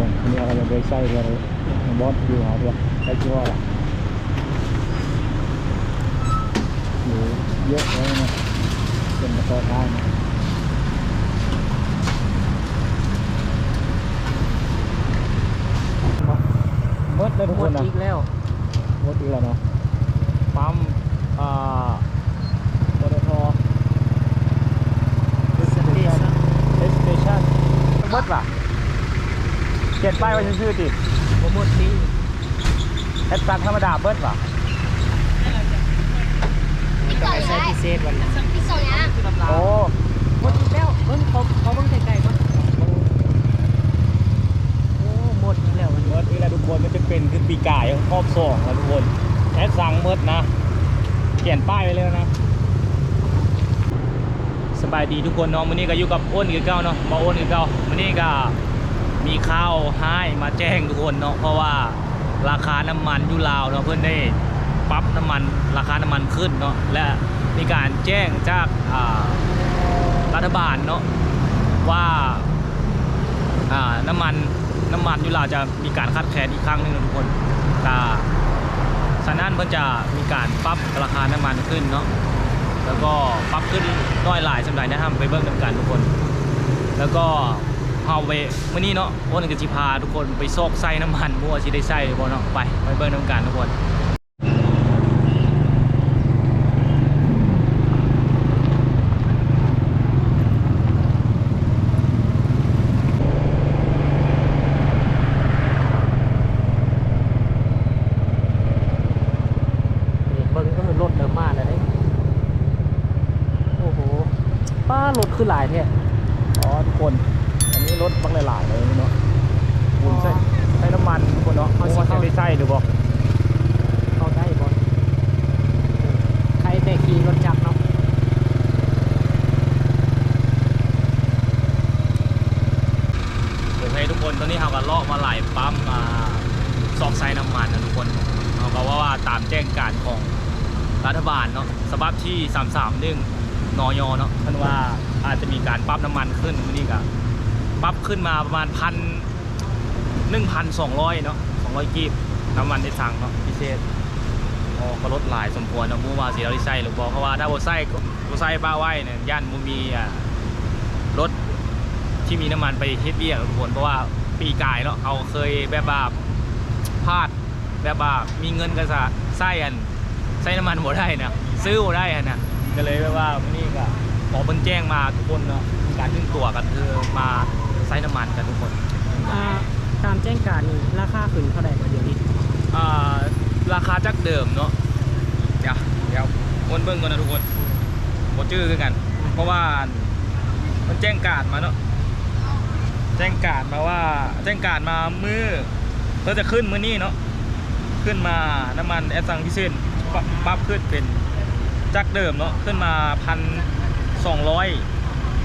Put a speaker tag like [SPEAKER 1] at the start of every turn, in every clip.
[SPEAKER 1] วงอันนี้เราจะไปใส่อะไรบอสอยู่หาตัวใช้ชื่อว่าอะไรอยู่เยอะเลยนะเป็นกระสอบท้ายนะเมดเลยทุก
[SPEAKER 2] หม
[SPEAKER 1] ค
[SPEAKER 2] ด
[SPEAKER 1] นนะ
[SPEAKER 2] อีกแล้ว
[SPEAKER 1] เมดอีกแล้วเนาะปั๊มอ่าปตท
[SPEAKER 2] สเตชัน
[SPEAKER 1] เอสเตชันเมดป่ะ เขียนป้ายไว้ชื่อๆติ
[SPEAKER 2] บ่หมดนี้
[SPEAKER 1] แอดซันธรรมดาเบิดป่ะ
[SPEAKER 2] ต้องไปใช้พิเศษวันนี้
[SPEAKER 3] พี่ส่งยัง
[SPEAKER 1] โอ้
[SPEAKER 2] หมดอีกแล้วเบิ่งเขาเขาเบิ่งไกลๆก่อนโอ้หมดอีกแล้ววัน
[SPEAKER 1] เม
[SPEAKER 2] นี้
[SPEAKER 1] ดอีกแล้วทุกคนมันจะเป็นคือปีกายครอบสองแล้วทุกคนแอดซังเมดนะเขียนป้ายไว้เลยนะสบายดีทุกคนเนาะมื้อนี้ก็อยู่กับอ้นคือเก่าเนาะมาอ้นคือเก่ามื้อนี้ก็ มีข้าวให้มาแจ้งทุกคนเนาะเพราะว่าราคาน้ำมันยู่ลาวเนาะเพิ่อนได้ปรับน้ำมันราคาน้ำมันขึ้นเนาะและมีการแจ้งจากรัฐบาลเนาะว่าน้ำมันน้ำมันยู่ลาวจะมีการคัดแคลนอีกครั้งหนึ่งทุกคนก็ฉะนั้นเพิ่นจะมีการปรับราคาน้ำมันขึ้นเนาะแล้วก็ปรับขึ้นน้อยหลายสำหรับนะครับไปเบิ่งกันทุกคน แล้วก็ เฮาไปมื้อนี้เนาะโอ้นก็สิพาทุกคนไปซอกไส้น้ำมันมั่วสิได้ใส่หรือเนาะไปไปเบิ่งนำกันทุกคน
[SPEAKER 2] นี่เบิ่งก็คือรถเริ่มาแล้วเด้โอ้โหป้ารถคือหลายแท้
[SPEAKER 1] อ๋อทุกคน อันนี้ร ถบักหลายๆเลยเนาะคุณใส่ใส่น้ำมันทุกคนเนาะ
[SPEAKER 2] เอาสิ
[SPEAKER 1] ว่า
[SPEAKER 2] เข้า
[SPEAKER 1] จะได้ใส่หรือบ่
[SPEAKER 2] เข้าได้บ่ใครแต่ขี่รถจักรเนาะ
[SPEAKER 1] โอเคทุกคนตอนนี้เฮาก็เลาะมาหลายปั๊มมาซอกไซน้ำมันนะทุกคนเฮาก็ว่าว่าตามแจ้งการของรัฐบาลเนาะฉบับที่ 331นยเนาะท่านว่าอาจจะมีการปรับน้ำมันขึ้นมื้อนี้ก็ ปรับขึ้นมาประมาณพันหนึ่งพันสองร้อยเนาะสองร้อยกีบน้ำมันในถังเนาะพิเศษอ๋อก็ลดหลายสมควรเนาะมูว่าสีเราได้ใส่หรือบ่เพราว่าถ้าบ่ใส่ก็บ่ใส่ป้าไว้เนี่ยย่านบ่มีอ่ารถที่มีน้ำมันไปเฮ็ดเบี้ยทุกคนเพราะว่าปีกายเนาะเขาเคยแบบว่าพลาดแบบว่ามีเงินก็จะใส่อันใส่น้ำมันบ่ได้นะซื้อบ่ได้อันนะก็เลยแบบว่านนี้ก็ขอเพิ่นแจ้งมาทุกคนเนาะการขึ้นตัวกันคือมา ใส่น้ำมันกันทุกคน
[SPEAKER 2] อ่าตามแจ้งการนี่ราคาขึ้นเท่าไหร่มาเดี๋ยวนี้
[SPEAKER 1] อ่าราคาจากเดิมเนาะเดี๋ยวเดี๋ยววนเบิ่งก่อนนะทุกคนบ่จื้อคือกัน เพราะว่ามันแจ้งการมาเนาะแจ้งการมาว่าแจ้งการมามือเราจะขึ้นมือนี้เนาะขึ้นมาน้ำมันแอสซังพิเศษปรับปรับขึ้นเป็นจากเดิมเนาะขึ้นมาพันสองร้อย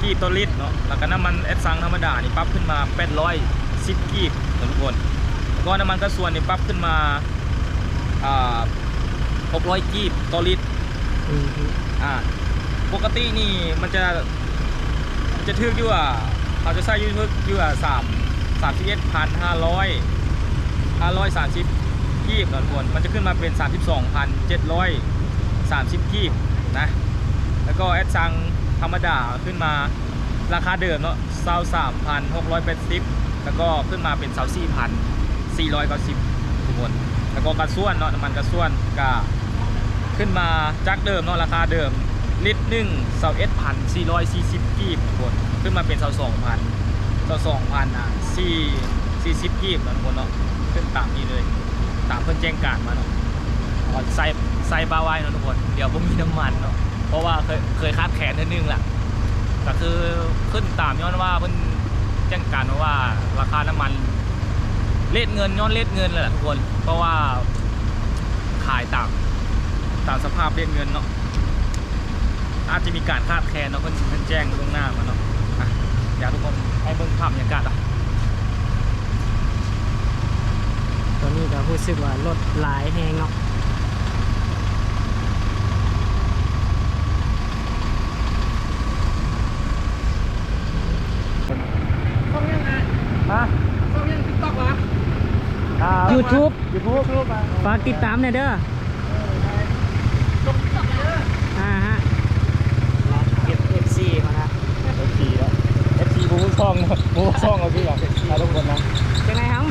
[SPEAKER 1] กีบต่อลิตรเนาะแล้วก็น้ำมันแอสซังธรรมดานี่ปรับขึ้นมาแปดร้อยสิบกีบนะทุกคนแล้วก็น้ำมันกระส่วนนี่ปรับขึ้นมาอ่าหกร้อยกีบต่อลิตร
[SPEAKER 2] อืม
[SPEAKER 1] อ่าปกตินี่มันจะมันจะทึกอยู่อะเขาจะใส่อยูทึกอยู่อะสามสามสิบเอ็ดพันห้าร้อยห้าร้อยสามสิบกีบนะทุกคนมันจะขึ้นมาเป็นสามสิบสองพันเจ็ดร้อยสามสิบกีบนะ แล้วก็แอดซัง ธรรมดาขึ้นมาราคาเดิมเนาะเซาสามพันหกร้อยแปดสิบแล้วก็ขึ้นมาเป็นเซาสี่พันสี่ร้อยเก้าสิบทุกคนแล้วก็กระส่วนเนาะน้ำมันกระส่วนก็ขึ้นมาจากเดิมเนาะราคาเดิมลิตรหนึ่งเสาเอ็ดพันสี่ร้อยสี่สิบกีบทุกคนขึ้นมาเป็นเสาสองพันเสาสองพันอะสี่สี่สิบกีบนะทุกคนเนาะขึ้นตามนี้เลยตามเพิ่อนแจ้งการมาเนาะใส่ใส่ปลาไว้เนาะทุกคน เดี๋ยวผมมีน้ำมันเนาะ เพราะว่าเคยเคยคาดแขนเท่านึงแหละก็คือขึ้นตามย้อนว่าเพิ่นแจ้งการมาว่าราคาน้ำมันเลทเงินย้อนเลทเงินเลยแหละทุกคน เพราะว่าขายตามตามสภาพเรียกเงินเนาะอาจจะมีการคาดแคลนเนาะเพิ่นเพิ่นแจ้งล่วงหน้ามาเนาะอยากทุกคนให้เบิ่งภาพบรรยากาศอะ
[SPEAKER 2] ตัวนี้ก็รู้สึกว่ารถหลายแฮงเนาะ
[SPEAKER 3] ส่งยังไง
[SPEAKER 1] ฮะ
[SPEAKER 3] ส่งยังติ๊กต็อก
[SPEAKER 2] YouTube
[SPEAKER 1] ยูทูบ
[SPEAKER 2] ฝากติดตามหน่อยเด้ออ่าฮะเก็บ FC มานะ
[SPEAKER 1] เอฟซีแล้วเอฟซีบูบูซ่องนะบูบูซ่องเอาพี่หรอเอาทุกคนนะ
[SPEAKER 2] จังไงครับ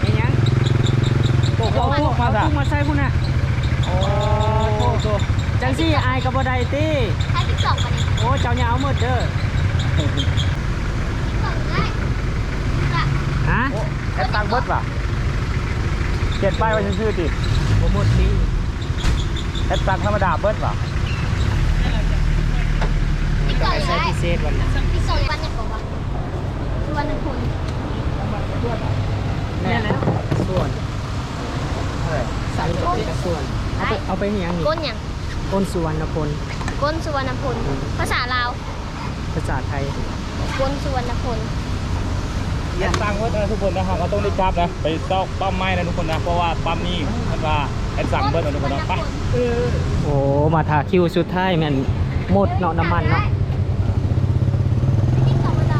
[SPEAKER 2] เป็นยัง
[SPEAKER 1] โอ้โห
[SPEAKER 2] เอาพวก
[SPEAKER 1] มา
[SPEAKER 2] เอา
[SPEAKER 1] จ้ะ
[SPEAKER 2] พวกมาใส่พุ่นน่ะ
[SPEAKER 1] โอ้โห
[SPEAKER 2] จังซี่อายกับบ่ได้ติ
[SPEAKER 3] ให้พี่ส่งมาดิ
[SPEAKER 2] โอ้เจ้าอย่าเอาหมดเด้อ
[SPEAKER 3] ส่งได้จ้ะ
[SPEAKER 2] ฮะ
[SPEAKER 1] แอดตังเบิร์ดป่ะ เขียนป้ายไว้ชื่อๆติ
[SPEAKER 2] บ่หมดนี่
[SPEAKER 1] แอดตังธรรมดาเบิร์ดป่ะ
[SPEAKER 3] พี่ส่ง
[SPEAKER 2] ใส่
[SPEAKER 3] ได้
[SPEAKER 2] พิเศษวันนี้
[SPEAKER 3] พี่ส่งวันยังบอกว่าวันหนึ่งคน
[SPEAKER 2] แน่แล้วส่วนสั่งกับส่วน เอาไปเอาไปให้หยังนี่
[SPEAKER 3] ก้นยัง
[SPEAKER 2] ก้นสุวรรณพล
[SPEAKER 3] ก้นสุวรรณพลภาษาลาว
[SPEAKER 2] ภาษาไทย
[SPEAKER 3] ก้นสุวรรณพล
[SPEAKER 1] แอดตังเบิร์นะทุกคนนะฮะก็ต้องได้จับนะ ไปซอกปั๊มไม้นะทุกคนนะ เพราะว่าปั๊มนี้มันว่าแอดสั่งเบิร์ดนะทุกคนนะไป
[SPEAKER 2] โอ้ มาทาคิวสุดท้ายแม่นหมดเนาะน้ำมันเนาะ
[SPEAKER 3] พี่ส่งมาจ้ะ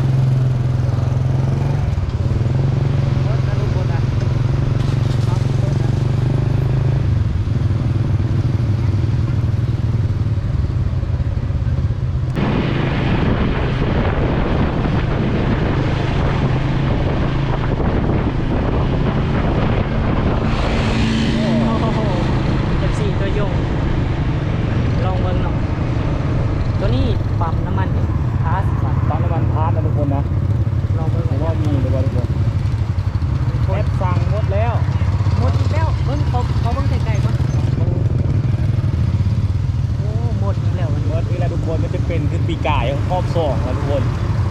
[SPEAKER 2] โอ้โหเอฟซีตัวยงลองเบิ่งเนาะตัวนี้ปั๊มน้ำมันพาสว่ะ
[SPEAKER 1] ปั๊มน้ำมันพาร์ทนะทุกคนนะ
[SPEAKER 2] ลองเบิ่ง
[SPEAKER 1] ผมว่ามีเลยว่าทุกคนแอดสั่งหมดแล้ว
[SPEAKER 2] หมดอีกแล้วเบิ่งเขาเขาเบิ่งไกลๆก่อนโอ้หมดอีกแล้ววัน
[SPEAKER 1] เมิ
[SPEAKER 2] นี้
[SPEAKER 1] ร์ดนี่แหละทุกคนมันจะเป็นคือปีกายครอบสองนะทุกคน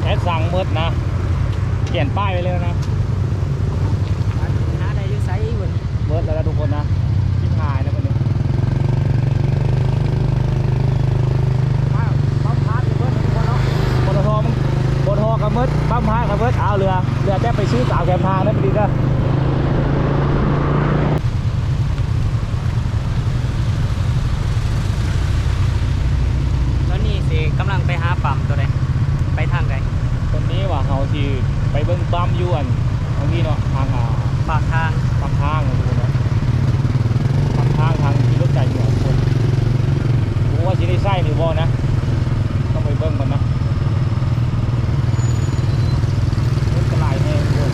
[SPEAKER 1] แอดสั่งเมิร์ดนะเขียนป้ายไว้เลยนะ
[SPEAKER 2] หาได้อยู่ไสอีกวันนี้
[SPEAKER 1] เมิร์ดแล้วนะทุกคนนะที่ถ่ายแล้ววันนี้
[SPEAKER 2] ว้าวปั๊มพาสอยู่เบิ่งทุกคนเนาะ
[SPEAKER 1] ปตทมันปตทกับเมิร์ด ปั๊มพายกับเพื่อเอาเรือเรือแค่ไปซื้อสาวแคมทางได้พอดีนะ
[SPEAKER 2] แล้วนี่สิกำลังไปหาปั๊มตัวใดไปทางใด
[SPEAKER 1] ตรงนี้ว่าเขาที่ไปเบิ้งปั๊มอยวนตรงนี้เนาะทางอ่า
[SPEAKER 2] ปากทาง
[SPEAKER 1] ปั๊มทางนะทุกคนเนาะปั๊มทางทางที่รถจ่ายอยู่ทุกคนผมว่าจะได้ใช่หรือบ่นะต้องไปเบิ้งกันนะรถกระไรแน่ทุกคน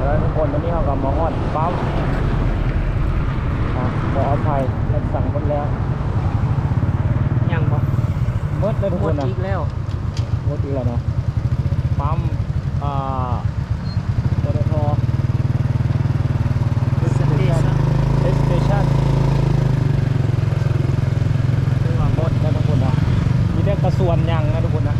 [SPEAKER 1] แล้วทุกคนตอนนี้เขากำมาฮอดปั๊มอะขออภัยเราสั่งหมดแล้ว
[SPEAKER 2] ยังบ่
[SPEAKER 1] หมดเลยทุก
[SPEAKER 2] หม
[SPEAKER 1] ค
[SPEAKER 2] ด
[SPEAKER 1] นนะ
[SPEAKER 2] อีกแล้ว
[SPEAKER 1] หมดอีกแล้วนะปั๊มอ่าปตท
[SPEAKER 2] สเตชัน
[SPEAKER 1] เอสเตชัน
[SPEAKER 2] คือว่า
[SPEAKER 1] หมดนะทุกคนนะมีแต่กระสวนยังนะทุกคนนะ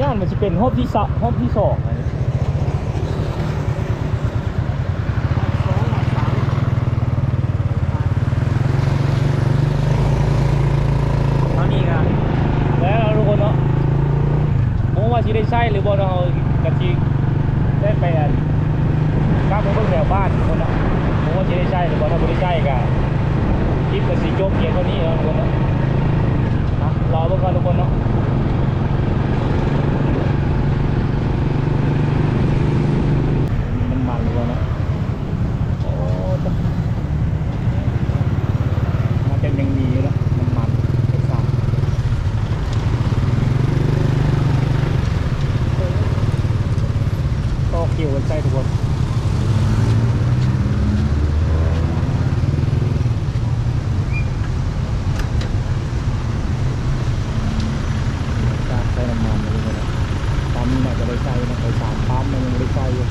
[SPEAKER 1] ย่านมันจะเป็น ห้องที่สองห้องที่สองนะ
[SPEAKER 2] สองสามตอนนี้ก็
[SPEAKER 1] แล้วทุกคนเนาะผมว่าสิได้ใช่หรือบ่เรากะทิได้ไปอันกลับไปเบิ่งแถวบ้านทุกคนเนาะผมว่าสิได้ใช่หรือบ่ถ้าบ่ได้ใช่ก็คลิปก็สิจบเพียงเท่านี้เนาะทุกคนเนาะอะรอเบิ่งก่อนทุกคนเนาะมันมันทุกคนเนาะโอ้ตะมันเป็นยังดีอยู่แล้วมันมันไอ้สัตว์ ก็คิวกันใช่ทุกคนการใช้น้ำมันเลยนะปั๊มน่าจะได้ใช้นะไปสามปั๊มมันยังไม่ได้ใช้อยู่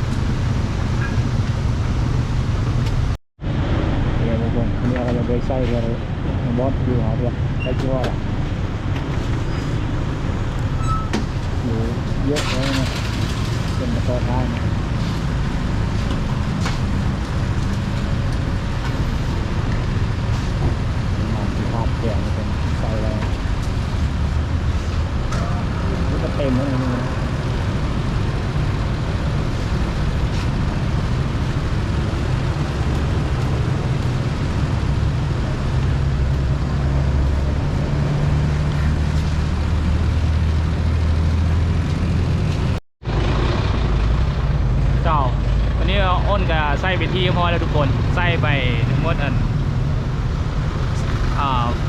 [SPEAKER 1] เดี๋ยวทุกคนนี่เราจะไปใช้เลยบอสอยู่หาเดียวใช้ชั่วละอยู่เยอะเลยนะเป็นมาต่อทา แดงเป็นไฟแรงนี่ก็เต็มแล้วนะจ้าวันนี้อ้นกับไส้ไปที่พ่อแล้วทุกคนไส้ไปทั้งหมดอัน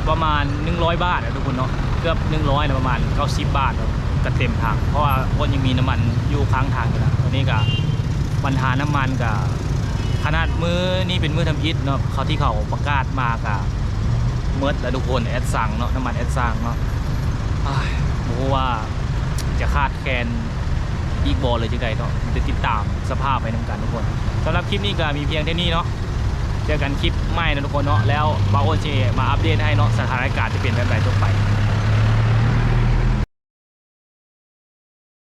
[SPEAKER 1] ประมาณ 100 บาทนะทุกคนเนาะเกือบ 100นะประมาณ 90 บาทเนาะก็เต็มทางเพราะว่าคนยังมีน้ำมันอยู่ค้างทางอยู่นะตอนนี้ก็ปัญหาน้ำมันกับขนาดมือนี่เป็นมือทำอิฐเนาะเขาที่เขาประกาศมากับเมิดแล้วทุกคนแอดสั่งเนาะน้ำมันแอดสั่งเนาะอ้ายบอกว่าจะคาดแคลนอีกบอลเลยจังใดเนาะจะติดตามสภาพไปนำกันทุกคนสำหรับคลิปนี้ก็มีเพียงเท่านี้เนาะ เจอกันคลิปใหม่นะทุกคนเนาะแล้วบาโอนเจมาอัปเดตให้เนาะสถานการณ์จะเปลี่ยนแบบไหนทุก